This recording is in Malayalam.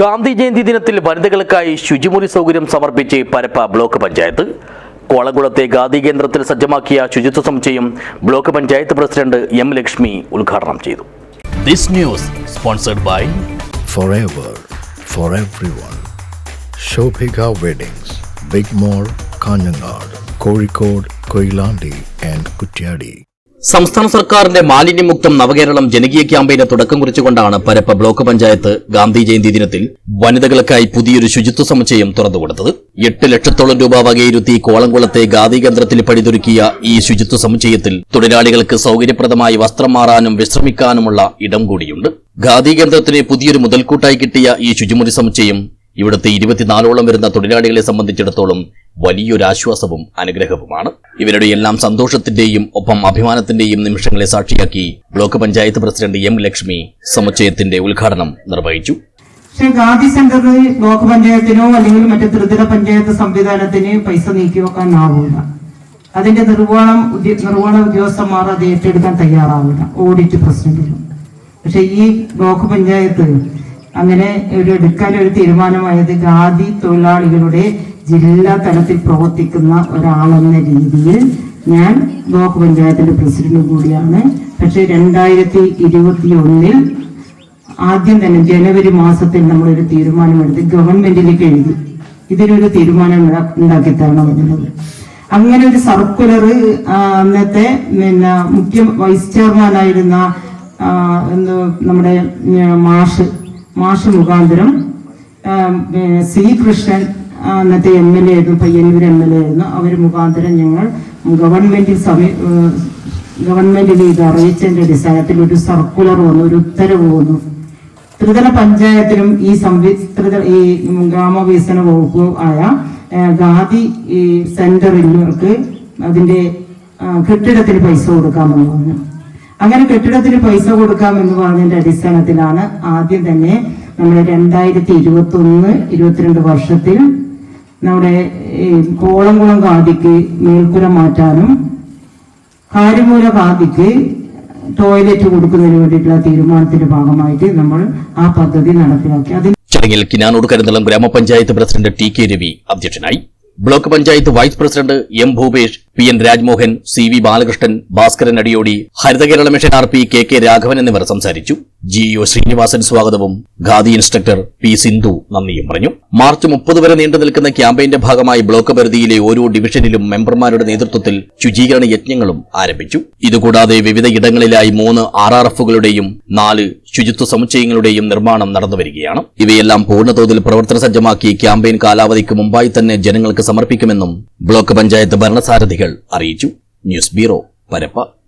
ഗാന്ധി ജയന്തി ദിനത്തിൽ വനിതകൾക്കായി ശുചിമുറി സൗകര്യം സമർപ്പിച്ച് പരപ്പ ബ്ലോക്ക് പഞ്ചായത്ത് കോളംകുളത്തെ ഗാന്ധി കേന്ദ്രത്തിൽ സജ്ജമാക്കിയ ശുചിത്വ സമുച്ചയം block panchayat president M Lakshmi ഉദ്ഘാടനം ചെയ്തു this news sponsored by forever for everyone. Shobhika Weddings, Big mall Kanhangad Kozhikode Koilandi and Kutyadi. സംസ്ഥാന സർക്കാരിന്റെ മാലിന്യമുക്തം നവകേരളം ജനകീയ ക്യാമ്പയിന് തുടക്കം കുറിച്ചുകൊണ്ടാണ് പരപ്പ ബ്ലോക്ക് പഞ്ചായത്ത് ഗാന്ധി ജയന്തി ദിനത്തിൽ വനിതകൾക്കായി പുതിയൊരു ശുചിത്വ സമുച്ചയം തുറന്നുകൊടുത്തത്. എട്ട് ലക്ഷത്തോളം രൂപ വകയിരുത്തി കോളംകുളത്തെ ഗാന്ധി കേന്ദ്രത്തിൽ പണിതൊരുക്കിയ ഈ ശുചിത്വ സമുച്ചയത്തിൽ തൊഴിലാളികൾക്ക് സൌകര്യപ്രദമായി വസ്ത്രം മാറാനും വിശ്രമിക്കാനുമുള്ള ഇടം കൂടിയുണ്ട്. ഗാന്ധി കേന്ദ്രത്തിന് പുതിയൊരു മുതൽക്കൂട്ടായി കിട്ടിയ ഈ ശുചിമുറി സമുച്ചയം ഇവിടുത്തെ ഇരുപത്തിനാലോളം വരുന്ന തൊഴിലാളികളെ സംബന്ധിച്ചിടത്തോളം വലിയൊരു ആശ്വാസവും അനുഗ്രഹവുമാണ്. ഇവരുടെ എല്ലാം സന്തോഷത്തിന്റെയും ഒപ്പം അഭിമാനത്തിന്റെയും നിമിഷങ്ങളെ സാക്ഷിയാക്കി block panchayat president M Lakshmi സമുച്ചയത്തിന്റെ ഉദ്ഘാടനം നിർവഹിച്ചു. ഗാന്ധി സെന്ററിൽ ബ്ലോക്ക് പഞ്ചായത്തിനോ അല്ലെങ്കിൽ മറ്റു ത്രിതല പഞ്ചായത്ത് സംവിധാനത്തിന് പൈസ നീക്കി വെക്കാനാവില്ല അതിന്റെ നിർവഹണ നിർവഹണ ഉദ്യോഗസ്ഥന്മാർ അത് ഏറ്റെടുക്കാൻ തയ്യാറാവില്ല ഓഡിറ്റ് പ്രസിഡന്റിനും പക്ഷെ ഈ ബ്ലോക്ക് പഞ്ചായത്ത് അങ്ങനെ ഒരു എടുക്കാൻ ഒരു തീരുമാനമായത് ഖാദി തൊഴിലാളികളുടെ ജില്ലാ തലത്തിൽ പ്രവർത്തിക്കുന്ന ഒരാളെന്ന രീതിയിൽ ഞാൻ ബ്ലോക്ക് പഞ്ചായത്തിന്റെ പ്രസിഡന്റ് കൂടിയാണ്. പക്ഷെ രണ്ടായിരത്തി ഇരുപത്തി ഒന്നിൽ ആദ്യം തന്നെ ജനുവരി മാസത്തിൽ നമ്മളൊരു തീരുമാനമെടുത്ത് ഗവൺമെന്റിലേക്ക് എഴുതി. ഇതിനൊരു തീരുമാനം ഉണ്ടാ- ഉണ്ടാക്കി തരണം അങ്ങനെ ഒരു സർക്കുലർ അന്നത്തെ പിന്നെ മുഖ്യ വൈസ് ചെയർമാനായിരുന്ന നമ്മുടെ മാഷ് മാഷ് മുഖാന്തരം സി കൃഷ്ണൻ അന്നത്തെ എം എൽ എ ആയിരുന്നു പയ്യന്നൂർ എം എൽ എ ആയിരുന്നു. അവർ മുഖാന്തരം ഞങ്ങൾ ഗവൺമെന്റിൽ സമീ ഗവൺമെന്റിന് ഇത് അറിയിച്ചതിന്റെ അടിസ്ഥാനത്തിൽ ഒരു സർക്കുലർ വന്നു ഒരു ഉത്തരവ് വന്നു. ത്രിതല പഞ്ചായത്തിലും ഈ സംവി ഈ ഗ്രാമവികസന വകുപ്പ് ആയ ഗാന്ധി സെന്ററിൽ അവർക്ക് അതിന്റെ കെട്ടിടത്തിന് പൈസ കൊടുക്കാമെന്ന് പറഞ്ഞു. അങ്ങനെ കെട്ടിടത്തിന് പൈസ കൊടുക്കാം കൊടുക്കാമെന്ന് പറഞ്ഞതിന്റെ അടിസ്ഥാനത്തിലാണ് ആദ്യം തന്നെ നമ്മൾ രണ്ടായിരത്തി ഇരുപത്തി ഒന്ന് ഇരുപത്തിരണ്ട് വർഷത്തിൽ നമ്മുടെ കോളംകുളം കാതിക്ക് മേൽക്കുര മാറ്റാനും കാര്യമൂല കാതിക്ക് ടോയ്ലറ്റ് കൊടുക്കുന്നതിന് വേണ്ടിയിട്ടുള്ള തീരുമാനത്തിന്റെ ഭാഗമായിട്ട് നമ്മൾ ആ പദ്ധതി നടപ്പിലാക്കി. അതിന് ചടങ്ങിൽ കിനാനൂർ കരുന്തളം ഗ്രാമപഞ്ചായത്ത് പ്രസിഡന്റ് ടി കെ രവി അധ്യക്ഷനായി. Block panchayat vice president M Bhupesh P N Rajmohan C V Balakrishnan Bhaskaran Adiyodi Harithakerala mission R P K K Raghavan എന്നിവർ സംസാരിച്ചു. ജി ഒ ശ്രീനിവാസൻ സ്വാഗതവും. ഖാദി ഇൻസ്ട്രക്ടർ പി സിന്ധു നന്ദിയും പറഞ്ഞു. മാർച്ച് മുപ്പത് വരെ നീണ്ടു നിൽക്കുന്ന ക്യാമ്പയിന്റെ ഭാഗമായി ബ്ലോക്ക് പരിധിയിലെ ഓരോ ഡിവിഷനിലും മെമ്പർമാരുടെ നേതൃത്വത്തിൽ ശുചീകരണ യജ്ഞങ്ങളും ആരംഭിച്ചു. ഇതുകൂടാതെ വിവിധ ഇടങ്ങളിലായി മൂന്ന് ആർ ആർ എഫുകളുടെയും നാല് ശുചിത്വ സമുച്ചയങ്ങളുടെയും നിർമ്മാണം നടന്നുവരികയാണ് ഇവയെല്ലാം പൂർണതോതിൽ പ്രവർത്തന സജ്ജമാക്കി ക്യാമ്പയിൻ കാലാവധിക്ക് മുമ്പായി തന്നെ ജനങ്ങൾക്ക് സമർപ്പിക്കുമെന്നും ബ്ലോക്ക് പഞ്ചായത്ത് ഭരണസാരഥികൾ അറിയിച്ചു. News bureau Parappa.